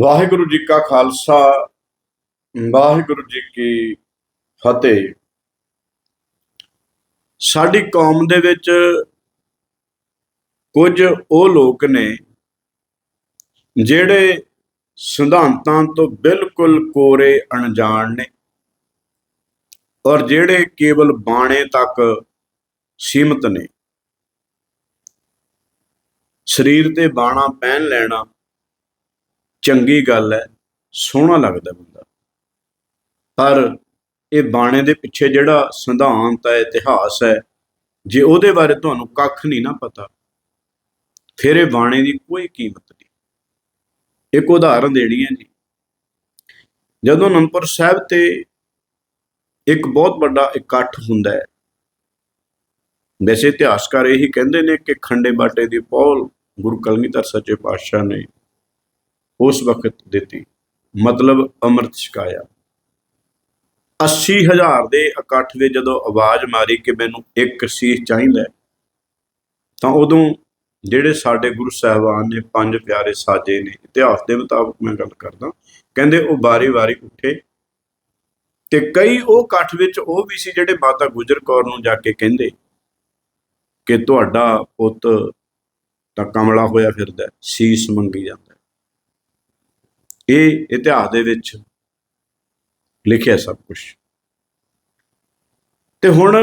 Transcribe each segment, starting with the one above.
ਵਾਹਿਗੁਰੂ ਜੀ ਕਾ ਖਾਲਸਾ, ਵਾਹਿਗੁਰੂ ਜੀ ਕੀ ਫਤਿਹ। ਸਾਡੀ ਕੌਮ ਦੇ ਵਿੱਚ ਕੁਝ ਉਹ ਲੋਕ ਨੇ ਜਿਹੜੇ ਸਿਧਾਂਤਾਂ ਤੋਂ ਬਿਲਕੁਲ ਕੋਰੇ ਅਣਜਾਣ ਨੇ ਔਰ ਜਿਹੜੇ ਕੇਵਲ ਬਾਣੇ ਤੱਕ ਸੀਮਤ ਨੇ। ਸਰੀਰ ਤੇ ਬਾਣਾ ਪਹਿਨ ਲੈਣਾ ਚੰਗੀ ਗੱਲ ਹੈ, ਸੋਹਣਾ ਲੱਗਦਾ ਬੰਦਾ। ਪਰ ਇਹ ਬਾਣੇ ਦੇ ਪਿੱਛੇ ਜਿਹੜਾ ਸਿਧਾਂਤ ਹੈ, ਇਤਿਹਾਸ ਹੈ, ਜੇ ਉਹਦੇ ਬਾਰੇ ਤੁਹਾਨੂੰ ਕੱਖ ਨਹੀਂ ਨਾ ਪਤਾ, ਫਿਰ ਇਹ ਬਾਣੇ ਦੀ ਕੋਈ ਕੀਮਤ ਨਹੀਂ। ਇੱਕ ਉਦਾਹਰਨ ਦੇਣੀ ਹੈ ਜੀ। ਜਦੋਂ ਅਨੰਦਪੁਰ ਸਾਹਿਬ ਤੇ ਇੱਕ ਬਹੁਤ ਵੱਡਾ ਇਕੱਠ ਹੁੰਦਾ ਹੈ, ਵੈਸੇ ਇਤਿਹਾਸਕਾਰ ਇਹੀ ਕਹਿੰਦੇ ਨੇ ਕਿ ਖੰਡੇ ਬਾਟੇ ਦੀ ਪੌਲ ਗੁਰੂ ਕਲਗੀਧਰ ਸੱਚੇ ਪਾਤਸ਼ਾਹ ਨੇ ਉਸ ਵਕਤ ਦਿੱਤੀ। ਮਤਲਬ ਅੰਮ੍ਰਿਤ ਛਕਾਇਆ। 80000 ਦੇ ਇਕੱਠ ਦੇ ਜਦੋਂ ਆਵਾਜ਼ ਮਾਰੀ ਕਿ ਮੈਨੂੰ ਇੱਕ ਸੀਸ ਚਾਹੀਦਾ ਤਾਂ ਉਦੋਂ ਜਿਹੜੇ ਸਾਡੇ ਗੁਰੂ ਸਾਹਿਬਾਨ ਨੇ, ਪੰਜ ਪਿਆਰੇ ਸਾਜੇ ਨੇ, ਇਤਿਹਾਸ ਦੇ ਮੁਤਾਬਕ ਮੈਂ ਗੱਲ ਕਰਦਾ, ਕਹਿੰਦੇ ਉਹ ਬਾਰੀ-ਬਾਰੀ ਉੱਠੇ ਤੇ ਕਈ ਉਹ ਇਕੱਠ ਵਿੱਚ ਉਹ ਵੀ ਸੀ ਜਿਹੜੇ ਮਾਤਾ ਗੁਜਰ ਕੌਰ ਨੂੰ ਜਾ ਕੇ ਕਹਿੰਦੇ ਕਿ ਤੁਹਾਡਾ ਪੁੱਤ ਤਾਂ ਕਮਲਾ ਹੋਇਆ ਫਿਰਦਾ ਸੀਸ ਮੰਗੀ ਜਾਂਦਾ ਇਹ ਇਤਿਹਾਸ ਦੇ ਵਿੱਚ ਲਿਖਿਆ ਸਭ ਕੁਝ ਤੇ ਹੁਣ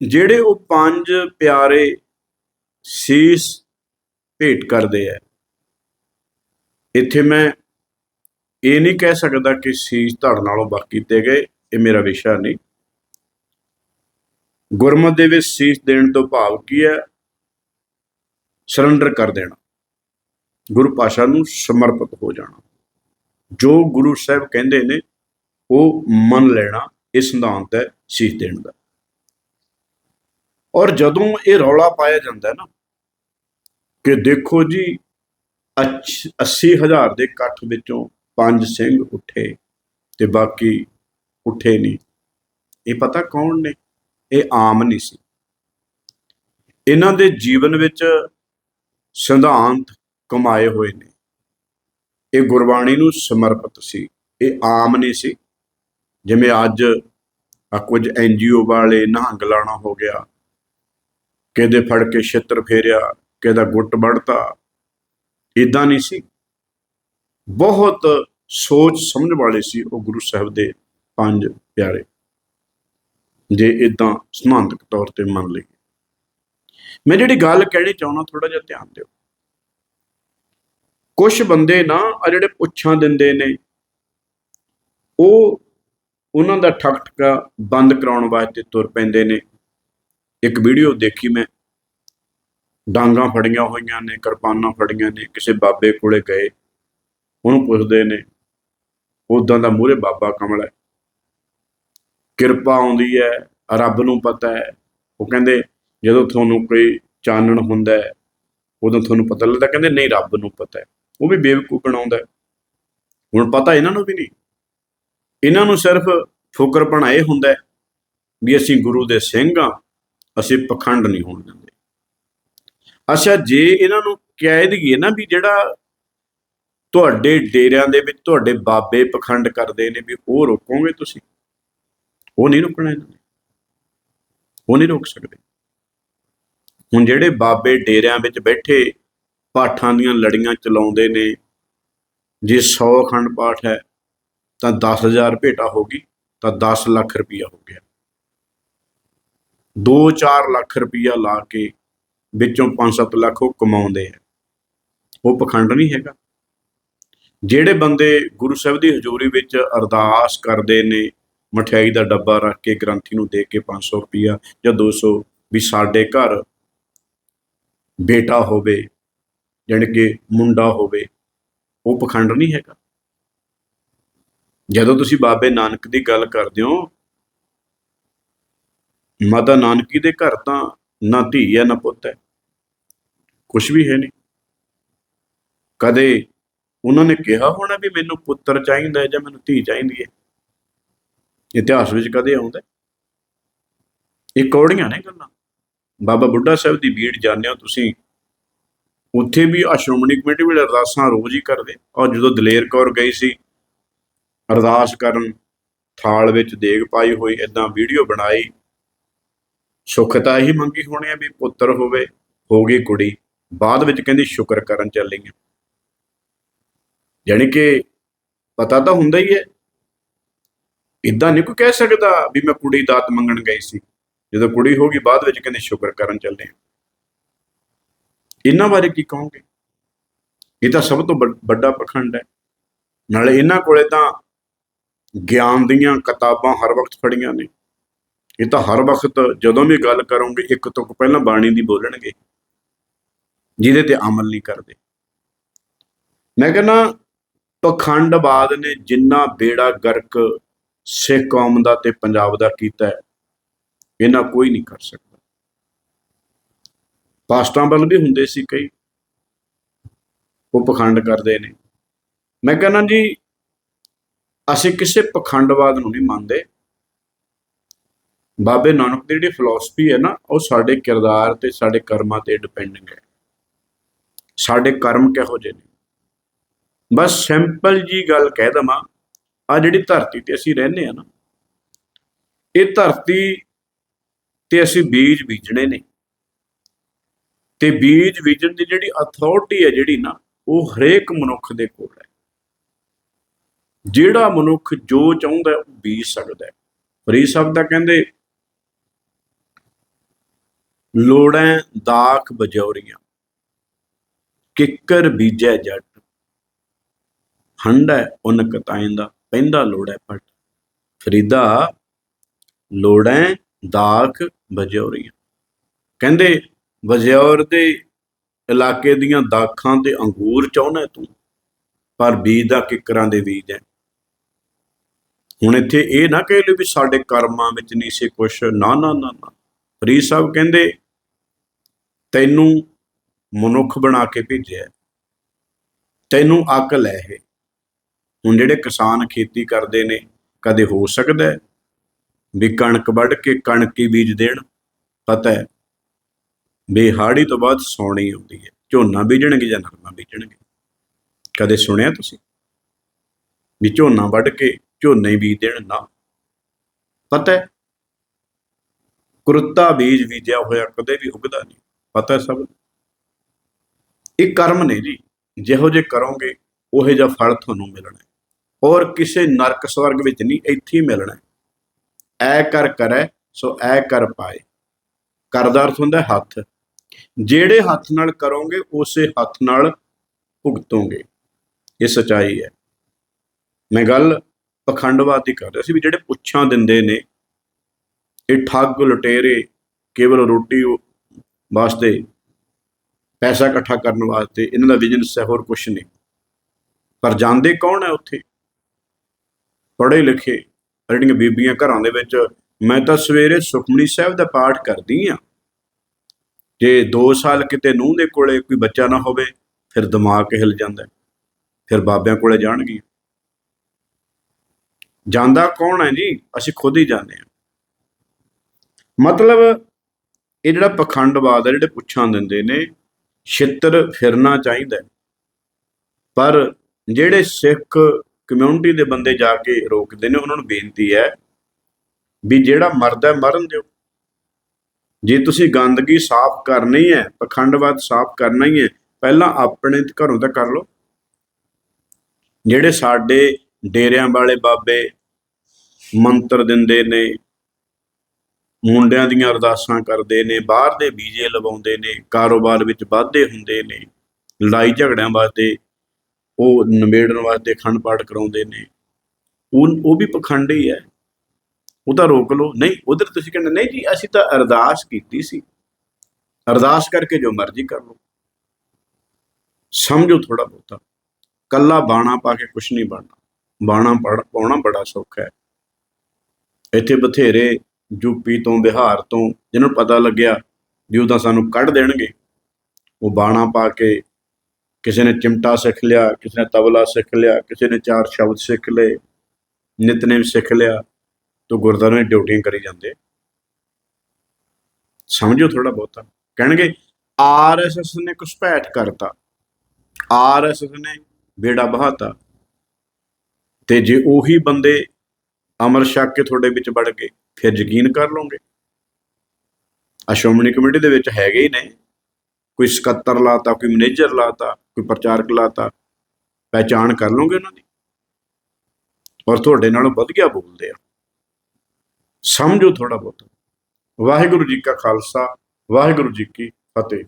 ਜਿਹੜੇ ਉਹ ਪੰਜ ਪਿਆਰੇ ਸੀਸ ਭੇਟ ਕਰਦੇ ਆ, ਇੱਥੇ ਮੈਂ ਇਹ ਨਹੀਂ ਕਹਿ ਸਕਦਾ ਕਿ ਸੀਸ ਧੜ ਨਾਲੋਂ ਵੱਖ ਕੀਤੇ ਗਏ ਇਹ ਮੇਰਾ ਵਿਸ਼ਾ ਨਹੀਂ। ਗੁਰਮਤ ਦੇ ਵਿੱਚ ਸੀਸ ਦੇਣ ਤੋਂ ਭਾਵ ਕੀ ਹੈ? ਸਰੈਂਡਰ ਕਰ ਦੇਣਾ। ਗੁਰੂ ਪਾਸ਼ਾ ਨੂੰ ਸਮਰਪਿਤ ਹੋ ਜਾਣਾ। ਜੋ ਗੁਰੂ ਸਾਹਿਬ ਕਹਿੰਦੇ ਨੇ, ਉਹ ਮੰਨ ਲੈਣਾ, ਇਹ ਸਿਧਾਂਤ ਹੈ ਸੀਸ ਦੇਣ ਦਾ। ਔਰ ਜਦੋਂ ਇਹ ਰੌਲਾ ਪਾਇਆ ਜਾਂਦਾ ਹੈ ਨਾ, ਕਿ ਦੇਖੋ ਜੀ 80000 ਦੇ ਇਕੱਠ ਵਿੱਚੋਂ ਪੰਜ ਸਿੰਘ ਉੱਠੇ ਤੇ ਬਾਕੀ ਉੱਠੇ ਨਹੀਂ। ਇਹ ਪਤਾ ਕੌਣ ਨੇ? ਇਹ ਆਮ ਨਹੀਂ ਸੀ। ਇਹਨਾਂ ਦੇ ਜੀਵਨ ਵਿੱਚ ਸਿਧਾਂਤ ਕਮਾਏ ਹੋਏ ਨੇ। ਇਹ ਗੁਰਬਾਣੀ ਨੂੰ ਸਮਰਪਿਤ ਸੀ। ਇਹ ਆਮ ਨਹੀਂ ਸੀ। ਜਿਵੇਂ ਅੱਜ ਆ ਕੁਝ ਐਨਜੀਓ ਵਾਲੇ ਨਹੰਗ ਲਾਣਾ ਹੋ ਗਿਆ। ਕਿਹਦੇ ਫੜ ਕੇ ਛਿੱਤਰ ਫੇਰਿਆ, ਕਿਹਦਾ ਗੁੱਟ ਵੜਤਾ ਇਦਾਂ ਨਹੀਂ ਸੀ। ਬਹੁਤ ਸੋਚ ਸਮਝ ਵਾਲੇ ਸੀ ਉਹ ਗੁਰੂ ਸਾਹਿਬ ਦੇ ਪੰਜ ਪਿਆਰੇ। ਜੇ ਇਦਾਂ ਸਿਧਾਂਤਕ ਤੌਰ ਤੇ ਮੰਨ ਲਈਏ। ਮੈਂ ਜਿਹੜੀ ਗੱਲ ਕਹਿਣੀ ਚਾਹੁੰਦਾ ਥੋੜਾ ਜਿਹਾ ਧਿਆਨ ਦਿਓ। ਕੁਝ ਬੰਦੇ ਨਾ ਆ ਜਿਹੜੇ ਪੁੱਛਾਂ ਦਿੰਦੇ ਨੇ, ਉਹ ਉਹਨਾਂ ਦਾ ਠੱਕ ਠਕਾ ਬੰਦ ਕਰਾਉਣ ਵਾਸਤੇ ਤੁਰ ਪੈਂਦੇ ਨੇ। ਇੱਕ ਵੀਡੀਓ ਦੇਖੀ ਮੈਂ। ਡਾਂਗਾਂ ਫੜੀਆਂ ਹੋਈਆਂ ਨੇ, ਕਿਰਪਾਨਾਂ ਫੜੀਆਂ ਨੇ, ਕਿਸੇ ਬਾਬੇ ਕੋਲੇ ਗਏ। ਉਹਨੂੰ ਪੁੱਛਦੇ ਨੇ ਉਦਾਂ ਦਾ ਮੂਹਰੇ ਬਾਬਾ ਕਮਲ ਹੈ। ਕਿਰਪਾ ਆਉਂਦੀ ਹੈ, ਰੱਬ ਨੂੰ ਪਤਾ ਹੈ। ਉਹ ਕਹਿੰਦੇ, ਜਦੋਂ ਤੁਹਾਨੂੰ ਕੋਈ ਚਾਨਣ ਹੁੰਦਾ ਹੈ, ਉਦੋਂ ਤੁਹਾਨੂੰ ਪਤਾ ਲੱਗਦਾ? ਕਹਿੰਦੇ, ਨਹੀਂ, ਰੱਬ ਨੂੰ ਪਤਾ ਹੈ। ਉਹ ਵੀ ਬੇਵਕੂਫ ਬਣਾਉਂਦਾ ਹੁਣ ਪਤਾ ਇਹਨਾਂ ਨੂੰ ਵੀ ਨਹੀਂ। ਇਹਨਾਂ ਨੂੰ ਸਿਰਫ ਫੁਕਰਪਣਾ ਇਹ ਹੁੰਦਾ ਵੀ ਅਸੀਂ ਗੁਰੂ ਦੇ ਸਿੰਘ ਆ ਅਸੀਂ ਪਖੰਡ ਨਹੀਂ ਹੋਣ ਦਿੰਦੇ। ਅੱਛਾ, ਜੇ ਇਹਨਾਂ ਨੂੰ ਕੈਦਗੀ ਦਈਏ ਨਾ ਵੀ ਜਿਹੜਾ ਤੁਹਾਡੇ ਡੇਰਿਆਂ ਦੇ ਵਿੱਚ ਤੁਹਾਡੇ ਬਾਬੇ ਪਖੰਡ ਕਰਦੇ ਨੇ ਵੀ ਉਹ ਰੋਕੋਗੇ ਤੁਸੀਂ? ਉਹ ਨਹੀਂ ਰੁਕਣਾ ਇਹਨਾਂ ਨੇ। ਉਹ ਨਹੀਂ ਰੋਕ ਸਕਦੇ। ਹੁਣ ਜਿਹੜੇ ਬਾਬੇ ਡੇਰਿਆਂ ਵਿੱਚ ਬੈਠੇ ਪਾਠਾਂ ਦੀਆਂ ਲੜੀਆਂ ਚਲਾਉਂਦੇ ਨੇ। ਜੇ 100 ਅਖੰਡ ਪਾਠ ਹੈ, ਤਾਂ 10000 ਭੇਟਾ ਹੋ ਗਈ, ਤਾਂ 10 ਲੱਖ ਰੁਪਇਆ ਹੋ ਗਿਆ। 2-4 ਲੱਖ ਰੁਪਇਆ ਲਾ ਕੇ ਵਿੱਚੋਂ 5-7 ਲੱਖ ਉਹ ਕਮਾਉਂਦੇ ਆ ਉਹ ਪਖੰਡ ਨਹੀਂ ਹੈਗਾ। ਜਿਹੜੇ ਬੰਦੇ ਗੁਰੂ ਸਾਹਿਬ ਦੀ ਹਜ਼ੂਰੀ ਵਿੱਚ ਅਰਦਾਸ ਕਰਦੇ ਨੇ, ਮਠਿਆਈ ਦਾ ਡੱਬਾ ਰੱਖ ਕੇ ਗ੍ਰੰਥੀ ਨੂੰ ਦੇ ਕੇ 500 ਰੁਪਇਆ ਜਾਂ 200 ਵੀ ਸਾਡੇ ਘਰ ਬੇਟਾ ਹੋਵੇ ਜਾਣੀ ਕਿ ਮੁੰਡਾ ਹੋਵੇ, ਉਹ ਪਖੰਡ ਨਹੀਂ ਹੈਗਾ। ਜਦੋਂ ਤੁਸੀਂ ਬਾਬੇ ਨਾਨਕ ਦੀ ਗੱਲ ਕਰਦੇ ਹੋ, ਮਾਤਾ ਨਾਨਕੀ ਦੇ ਘਰ ਤਾਂ ਨਾ ਧੀ ਹੈ, ਨਾ ਪੁੱਤ ਹੈ। ਕੁਝ ਵੀ ਹੈ ਨਹੀਂ। ਕਦੇ ਉਹਨਾਂ ਨੇ ਕਿਹਾ ਹੋਣਾ ਵੀ ਮੈਨੂੰ ਪੁੱਤਰ ਚਾਹੀਦਾ ਹੈ ਜਾਂ ਮੈਨੂੰ ਧੀ ਚਾਹੀਦੀ ਹੈ? ਇਤਿਹਾਸ ਵਿੱਚ ਕਦੇ ਆਉਂਦਾ ਇਹ ਕੌੜੀਆਂ ਨੇ ਗੱਲਾਂ। ਬਾਬਾ ਬੁੱਢਾ ਸਾਹਿਬ ਦੀ ਬੀੜ ਜਾਣਿਓ ਤੁਸੀਂ ਉੱਥੇ ਵੀ ਆ ਸ਼੍ਰੋਮਣੀ ਕਮੇਟੀ ਵੀ ਅਰਦਾਸਾਂ ਰੋਜ਼ ਹੀ ਕਰਦੇ। ਔਰ ਜਦੋਂ ਦਲੇਰ ਕੌਰ ਗਈ ਸੀ, ਅਰਦਾਸ ਕਰਨ ਥਾਲ ਵਿੱਚ ਦੇਗ ਪਾਈ ਹੋਈ ਇਦਾਂ ਵੀਡੀਓ ਬਣਾਈ। ਸੁੱਖ ਤਾਂ ਹੀ ਮੰਗੀ ਹੋਣੀ ਆ ਵੀ ਪੁੱਤਰ ਹੋਵੇ, ਹੋ ਗਈ ਕੁੜੀ। ਬਾਅਦ ਵਿੱਚ ਕਹਿੰਦੀ ਸ਼ੁਕਰ ਕਰਨ ਚੱਲੀ ਆ ਯਾਨੀ ਕਿ ਪਤਾ ਤਾਂ ਹੁੰਦਾ ਹੀ ਹੈ। ਇਦਾਂ ਨਹੀਂ ਕੋਈ ਕਹਿ ਸਕਦਾ ਵੀ ਮੈਂ ਕੁੜੀ ਦਾਤ ਮੰਗਣ ਗਈ ਸੀ। ਜਦੋਂ ਕੁੜੀ ਹੋ ਗਈ, ਬਾਅਦ ਵਿੱਚ ਕਹਿੰਦੇ ਸ਼ੁਕਰ ਕਰਨ ਚੱਲੇ ਆ। ਇਹਨਾਂ ਬਾਰੇ ਕੀ ਕਹੋਗੇ? ਇਹ ਤਾਂ ਸਭ ਤੋਂ ਵੱਡ- ਵੱਡਾ ਪਖੰਡ ਹੈ। ਨਾਲੇ ਇਹਨਾਂ ਕੋਲੇ ਤਾਂ ਗਿਆਨ ਦੀਆਂ ਕਿਤਾਬਾਂ ਹਰ ਵਕਤ ਫੜੀਆਂ ਨੇ। ਇਹ ਤਾਂ ਹਰ ਵਕਤ ਜਦੋਂ ਵੀ ਗੱਲ ਕਰੋਗੇ, ਇੱਕ ਤੋਂ ਪਹਿਲਾਂ ਬਾਣੀ ਦੀ ਬੋਲਣਗੇ, ਜਿਹਦੇ ਤੇ ਅਮਲ ਨਹੀਂ ਕਰਦੇ। ਮੈਂ ਕਹਿੰਦਾ, ਪਖੰਡਵਾਦ ਨੇ ਜਿੰਨਾ ਬੇੜਾ ਗਰਕ ਸਿੱਖ ਕੌਮ ਦਾ ਤੇ ਪੰਜਾਬ ਦਾ ਕੀਤਾ ਹੈ, ਇਹਨਾਂ ਕੋਈ ਨਹੀਂ ਕਰ ਸਕਦਾ। ਪਾਸਟਾਂ ਵੱਲ ਵੀ ਹੁੰਦੇ ਸੀ ਕਈ। ਉਹ ਪਖੰਡ ਕਰਦੇ ਨੇ। ਮੈਂ ਕਹਿੰਦਾ ਜੀ, ਅਸੀਂ ਕਿਸੇ ਪਖੰਡਵਾਦ ਨੂੰ ਨਹੀਂ ਮੰਨਦੇ। ਬਾਬੇ ਨਾਨਕ ਦੀ ਜਿਹੜੀ ਫਿਲਾਸਫੀ ਹੈ ਨਾ, ਉਹ ਸਾਡੇ ਕਿਰਦਾਰ ਤੇ ਸਾਡੇ ਕਰਮਾਂ ਤੇ ਡਿਪੈਂਡਿੰਗ ਹੈ ਸਾਡੇ ਕਰਮ ਕਿਹੋ ਜਿਹੇ ਨੇ? ਬਸ ਸਿੰਪਲ ਜੀ ਗੱਲ ਕਹਿ ਦਵਾਂ ਆ ਜਿਹੜੀ ਧਰਤੀ ਤੇ ਅਸੀਂ ਰਹਿੰਦੇ ਆ ਨਾ, ਇਹ ਧਰਤੀ ਤੇ ਅਸੀਂ ਬੀਜ ਬੀਜਣੇ ਨੇ। ਤੇ ਬੀਜ ਬੀਜਣ ਦੀ ਜਿਹੜੀ ਅਥਾਰਟੀ ਹੈ ਜਿਹੜੀ ਨਾ, ਉਹ ਹਰੇਕ ਮਨੁੱਖ ਦੇ ਕੋਲ ਹੈ। ਜਿਹੜਾ ਮਨੁੱਖ ਜੋ ਚਾਹੁੰਦਾ ਉਹ ਬੀਜ ਸਕਦਾ ਹੈ। ਫਰੀ ਸਾਹਿਬ ਤਾਂ ਕਹਿੰਦੇ, ਲੋੜਾਂ ਦਾਖ ਬਜੌਰੀਆਂ, ਕਿੱਕਰ ਬੀਜੈ ਜੱਟ। ਹੰਡਾ ਉਨ ਕਤਾਇਂ ਦਾ, ਪੈਂਦਾ ਲੋੜੈ ਪਟ। ਫਰੀਦਾ, ਲੋੜਾਂ ਦਾਖ ਬਜੌਰੀਆਂ। ਕਹਿੰਦੇ ਵਜ਼ੌਰ ਦੇ ਇਲਾਕੇ ਦੀਆਂ ਦਾਖਾਂ ਤੇ ਅੰਗੂਰ ਚਾਹੁੰਦਾ ਤੂੰ? ਪਰ ਬੀਜ ਦਾ ਕਿੱਕਰਾਂ ਦੇ ਬੀਜ ਹੈ। ਹੁਣ ਇੱਥੇ ਇਹ ਨਾ ਕਹਿ ਲਓ ਵੀ ਸਾਡੇ ਕਰਮਾਂ ਵਿੱਚ ਨਹੀਂ ਸੀ ਕੁਛ। ਨਾ ਨਾ ਨਾ ਨਾ। ਫਰੀਦ ਸਾਹਿਬ ਕਹਿੰਦੇ, ਤੈਨੂੰ ਮਨੁੱਖ ਬਣਾ ਕੇ ਭੇਜਿਆ ਤੈਨੂੰ ਅਕਲ ਹੈ ਇਹ। ਹੁਣ ਜਿਹੜੇ ਕਿਸਾਨ ਖੇਤੀ ਕਰਦੇ ਨੇ, ਕਦੇ ਹੋ ਸਕਦਾ ਵੀ ਕਣਕ ਵੱਢ ਕੇ ਕਣਕ ਹੀ ਬੀਜ ਦੇਣ? ਪਤਾ ਹੈ ਬੇਹਾੜੀ ਤੋਂ ਬਾਅਦ ਸੌਣੀ ਆਉਂਦੀ ਹੈ। ਝੋਨਾ ਬੀਜਣਗੇ ਜਾਂ ਨਰਮਾ ਬੀਜਣਗੇ? ਕਦੇ ਸੁਣਿਆ ਤੁਸੀਂ? ਵੀ ਝੋਨਾ ਵੱਢ ਕੇ ਝੋਨੇ ਬੀਜ ਦੇਣ ਨਾ। ਪਤਾ ਹੈ? ਕੁਰਤਾ ਬੀਜ ਬੀਜਿਆ ਹੋਇਆ ਕਦੇ ਵੀ ਉਗਦਾ ਨਹੀਂ। ਪਤਾ ਸਭ ਇਹ ਕਰਮ ਨੇ ਜੀ। ਜਿਹੋ ਜੇ ਕਰੋਗੇ, ਉਹੋ ਜਿਹਾ ਫਲ ਤੁਹਾਨੂੰ ਮਿਲਣਾ ਹੈ। ਔਰ ਕਿਸੇ ਨਰਕ ਸਵਰਗ ਵਿੱਚ ਨਹੀਂ, ਇੱਥੇ ਹੀ ਮਿਲਣਾ ਹੈ। ਐ ਕਰ ਕਰੈ, ਸੋ ਐ ਕਰ ਪਾਏ। ਕਰਦਾ ਅਰਥ ਹੁੰਦਾ ਹੱਥ। ਜਿਹੜੇ ਹੱਥ ਨਾਲ ਕਰੋਗੇ, ਉਸੇ ਹੱਥ ਨਾਲ ਭੁਗਤੋਗੇ। ਇਹ ਸਚਾਈ ਹੈ। ਮੈਂ ਗੱਲ ਪਖੰਡਵਾਦ ਦੀ ਕਰ ਰਿਹਾ ਸੀ ਵੀ ਜਿਹੜੇ ਪੁੱਛਾਂ ਦਿੰਦੇ ਨੇ, ਇਹ ਠੱਗ ਲੁਟੇਰੇ ਕੇਵਲ ਰੋਟੀ ਵਾਸਤੇ ਪੈਸਾ ਇਕੱਠਾ ਕਰਨ ਵਾਸਤੇ, ਇਹਨਾਂ ਦਾ ਬਿਜ਼ਨਸ ਹੈ ਹੋਰ ਕੁਝ ਨਹੀਂ। ਪਰ ਜਾਂਦੇ ਕੌਣ ਹੈ ਉੱਥੇ? ਪੜ੍ਹੇ ਲਿਖੇ, ਜਿਹੜੀਆਂ ਬੀਬੀਆਂ ਘਰਾਂ ਦੇ ਵਿੱਚ, ਮੈਂ ਤਾਂ ਸਵੇਰੇ ਸੁਖਮਨੀ ਸਾਹਿਬ ਦਾ ਪਾਠ ਕਰਦੀ ਆ ਜੇ 2 ਸਾਲ ਕਿਤੇ ਨੂੰਹ ਦੇ ਕੋਲੇ ਕੋਈ ਬੱਚਾ ਨਾ ਹੋਵੇ, ਫਿਰ ਦਿਮਾਗ ਹਿਲ ਜਾਂਦਾ ਫਿਰ ਬਾਬਿਆਂ ਕੋਲੇ ਜਾਣਗੀ ਜਾਂਦਾ ਕੌਣ ਹੈ ਜੀ? ਅਸੀਂ ਖੁਦ ਹੀ ਜਾਂਦੇ ਹਾਂ। ਮਤਲਬ ਇਹ ਜਿਹੜਾ ਪਖੰਡਵਾਦ ਹੈ, ਜਿਹੜੇ ਪੁੱਛਾਂ ਦਿੰਦੇ ਨੇ, ਛਿੱਤਰ ਫਿਰਨਾ ਚਾਹੀਦਾ ਪਰ ਜਿਹੜੇ ਸਿੱਖ ਕਮਿਊਨਿਟੀ ਦੇ ਬੰਦੇ ਜਾ ਕੇ ਰੋਕਦੇ ਨੇ, ਉਹਨਾਂ ਨੂੰ ਬੇਨਤੀ ਹੈ ਵੀ ਜਿਹੜਾ ਮਰਦਾ ਮਰਨ ਦਿਓ। ਜੇ ਤੁਸੀਂ ਗੰਦਗੀ ਸਾਫ਼ ਕਰਨੀ ਹੈ, ਪਖੰਡਵਾਦ ਸਾਫ਼ ਕਰਨਾ ਹੀ ਹੈ, ਪਹਿਲਾਂ ਆਪਣੇ ਘਰੋਂ ਤਾਂ ਕਰ ਲਓ। ਜਿਹੜੇ ਸਾਡੇ ਡੇਰਿਆਂ ਵਾਲੇ ਬਾਬੇ ਮੰਤਰ ਦਿੰਦੇ ਨੇ, ਮੁੰਡਿਆਂ ਦੀਆਂ ਅਰਦਾਸਾਂ ਕਰਦੇ ਨੇ, ਬਾਹਰ ਦੇ ਵੀਜੇ ਲਵਾਉਂਦੇ ਨੇ, ਕਾਰੋਬਾਰ ਵਿੱਚ ਵਾਧੇ ਹੁੰਦੇ ਨੇ, ਲੜਾਈ ਝਗੜਿਆਂ ਵਾਸਤੇ ਉਹ ਨਿਬੇੜਨ ਵਾਸਤੇ ਖੰਡ ਪਾਠ ਕਰਾਉਂਦੇ ਨੇ, ਉਹ ਉਹ ਵੀ ਪਖੰਡ ਹੀ ਹੈ। ਉਹ ਤਾਂ ਰੋਕ ਲਓ। ਨਹੀਂ, ਉਧਰ ਤੁਸੀਂ ਕਹਿੰਦੇ, ਨਹੀਂ ਜੀ, ਅਸੀਂ ਤਾਂ ਅਰਦਾਸ ਕੀਤੀ ਸੀ। ਅਰਦਾਸ ਕਰਕੇ ਜੋ ਮਰਜ਼ੀ ਕਰ ਲਓ। ਸਮਝੋ ਥੋੜਾ ਬਹੁਤਾ। ਕੱਲਾ ਬਾਣਾ ਪਾ ਕੇ ਕੁਝ ਨਹੀਂ ਬਣਨਾ। ਬਾਣਾ ਪਾਉਣਾ ਬੜਾ ਸੌਖਾ ਹੈ। ਇੱਥੇ ਬਥੇਰੇ ਯੂਪੀ ਤੋਂ, ਬਿਹਾਰ ਤੋਂ ਜਿਹਨਾਂ ਨੂੰ ਪਤਾ ਲੱਗਿਆ ਵੀ ਉਹ ਤਾਂ ਸਾਨੂੰ ਕੱਢ ਦੇਣਗੇ। ਉਹ ਬਾਣਾ ਪਾ ਕੇ ਕਿਸੇ ਨੇ ਚਿਮਟਾ ਸਿੱਖ ਲਿਆ, ਕਿਸੇ ਨੇ ਤਬਲਾ ਸਿੱਖ ਲਿਆ, ਕਿਸੇ ਨੇ ਚਾਰ ਸ਼ਬਦ ਸਿੱਖ ਲਏ, ਨਿਤਨੇਮ ਸਿੱਖ ਲਿਆ। ਤੋਂ ਗੁਰਦੁਆਰੇ ਡਿਊਟੀਆਂ ਕਰੀ ਜਾਂਦੇ। ਸਮਝੋ ਥੋੜਾ ਬਹੁਤਾ। ਕਹਿਣਗੇ ਆਰਐਸਐਸ ਨੇ ਘੁਸਪੈਠ ਕਰਤਾ। ਆਰਐਸਐਸ ਨੇ ਬੇੜਾ ਬਹਾਤਾ। ਤੇ ਜੇ ਉਹੀ ਬੰਦੇ ਅਮਰ ਛਕ ਕੇ ਤੁਹਾਡੇ ਵਿੱਚ ਵੜ ਗਏ, ਫਿਰ ਯਕੀਨ ਕਰ ਲਓਗੇ। ਆ ਸ਼੍ਰੋਮਣੀ ਕਮੇਟੀ ਦੇ ਵਿੱਚ ਹੈਗੇ ਹੀ ਨੇ। ਕੋਈ ਸਕੱਤਰ ਲਾਤਾ, ਕੋਈ ਮੈਨੇਜਰ ਲਾਤਾ, ਕੋਈ ਪ੍ਰਚਾਰਕ ਲਾਤਾ। ਪਹਿਚਾਣ ਕਰ ਲਓਗੇ ਉਹਨਾਂ ਦੀ। ਔਰ ਤੁਹਾਡੇ ਨਾਲੋਂ ਵਧੀਆ ਬੋਲਦੇ ਆ। ਸਮਝੋ ਥੋੜਾ ਬਹੁਤ। ਵਾਹਿਗੁਰੂ ਜੀ ਕਾ ਖਾਲਸਾ ਵਾਹਿਗੁਰੂ ਜੀ ਕੀ ਫਤਿਹ।